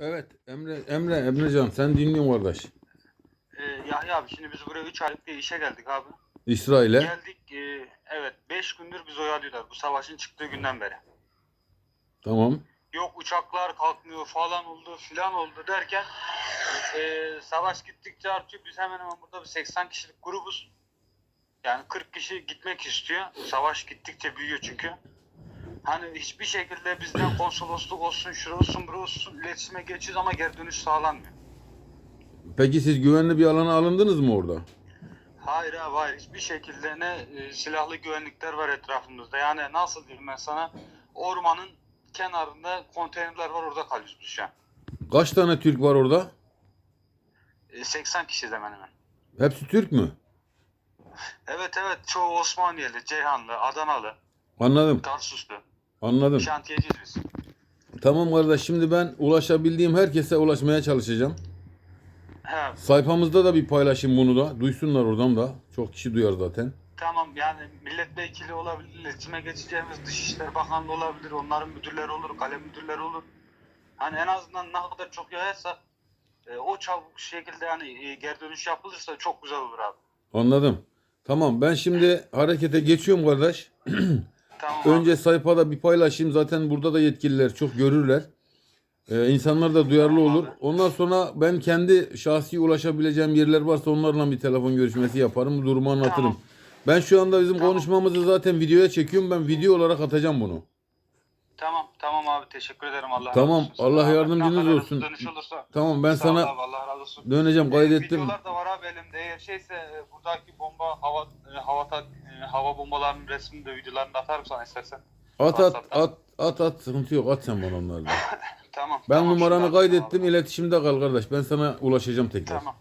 Evet Emre Emre Emrecan sen dinliyorsun kardeş. Ee, Yahya abi şimdi biz buraya 3 aylık bir işe geldik abi. İsrail'e. Geldik e, evet 5 gündür biz oyalıyorlar bu savaşın çıktığı günden beri. Tamam. Yok uçaklar kalkmıyor falan oldu filan oldu derken e, savaş gittikçe artıyor. Biz hemen hemen burada bir 80 kişilik grubuz. Yani 40 kişi gitmek istiyor. Savaş gittikçe büyüyor çünkü. Hani hiçbir şekilde bizden konsolosluk olsun, şurası olsun, burası olsun iletişime geçiyoruz ama geri dönüş sağlanmıyor. Peki siz güvenli bir alana alındınız mı orada? Hayır abi hayır hiçbir şekilde ne e, silahlı güvenlikler var etrafımızda. Yani nasıl diyeyim ben sana ormanın kenarında konteynerler var orada kalıyoruz biz şu an. Kaç tane Türk var orada? E, 80 kişi hemen hemen. Hepsi Türk mü? Evet evet çoğu Osmaniyeli, Ceyhanlı, Adanalı, Anladım. Tarsuslu. Anladım. Şantiyeciyiz biz. Tamam kardeş şimdi ben ulaşabildiğim herkese ulaşmaya çalışacağım. He, Sayfamızda da bir paylaşayım bunu da. Duysunlar oradan da. Çok kişi duyar zaten. tamam yani milletvekili olabilir, iletişime geçeceğimiz Dışişleri Bakanlığı olabilir, onların müdürleri olur, kalem müdürleri olur. Hani en azından ne kadar çok yayarsa e, o çabuk şekilde yani e, geri dönüş yapılırsa çok güzel olur abi. Anladım. Tamam ben şimdi harekete geçiyorum kardeş. Önce sayfada bir paylaşayım. Zaten burada da yetkililer çok görürler. Ee, insanlar da duyarlı olur. Ondan sonra ben kendi şahsi ulaşabileceğim yerler varsa onlarla bir telefon görüşmesi yaparım. Bu durumu anlatırım. Tamam. Ben şu anda bizim Tamam. konuşmamızı zaten videoya çekiyorum. Ben video olarak atacağım bunu. Tamam tamam abi teşekkür ederim Allah Tamam, razı olsun. Allah yardımcınız olsun. Dönüş olursa. Tamam ben Sağ sana abi, Allah razı olsun. döneceğim Ee, kaydettim. Videolar da var abi elimde. Eğer şeyse e, buradaki bomba hava e, hava e, hava bombalarının resmini de videolarını atarım sana istersen. At at WhatsApp'tan. at at at sıkıntı yok at sen bana onları da. Tamam. Ben tamam, numaranı şimdi atarım kaydettim abi. iletişimde kal kardeş. Ben sana ulaşacağım tekrar. Tamam.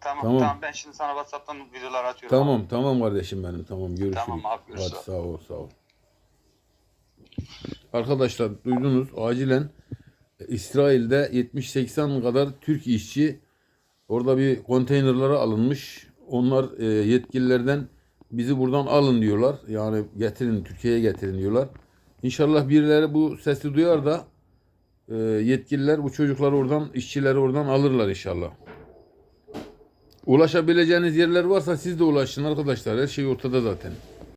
Tamam, Tamam. tamam. Ben şimdi sana WhatsApp'tan videolar atıyorum. Tamam tamam kardeşim benim. Tamam görüşürüz. Tamam abi, görüşürüz. Hadi sağ ol sağ ol. Arkadaşlar duydunuz acilen e, İsrail'de 70-80 kadar Türk işçi orada bir konteynerlara alınmış. Onlar e, yetkililerden bizi buradan alın diyorlar. Yani getirin Türkiye'ye getirin diyorlar. İnşallah birileri bu sesi duyar da e, yetkililer bu çocukları oradan işçileri oradan alırlar inşallah. Ulaşabileceğiniz yerler varsa siz de ulaşın arkadaşlar. Her şey ortada zaten.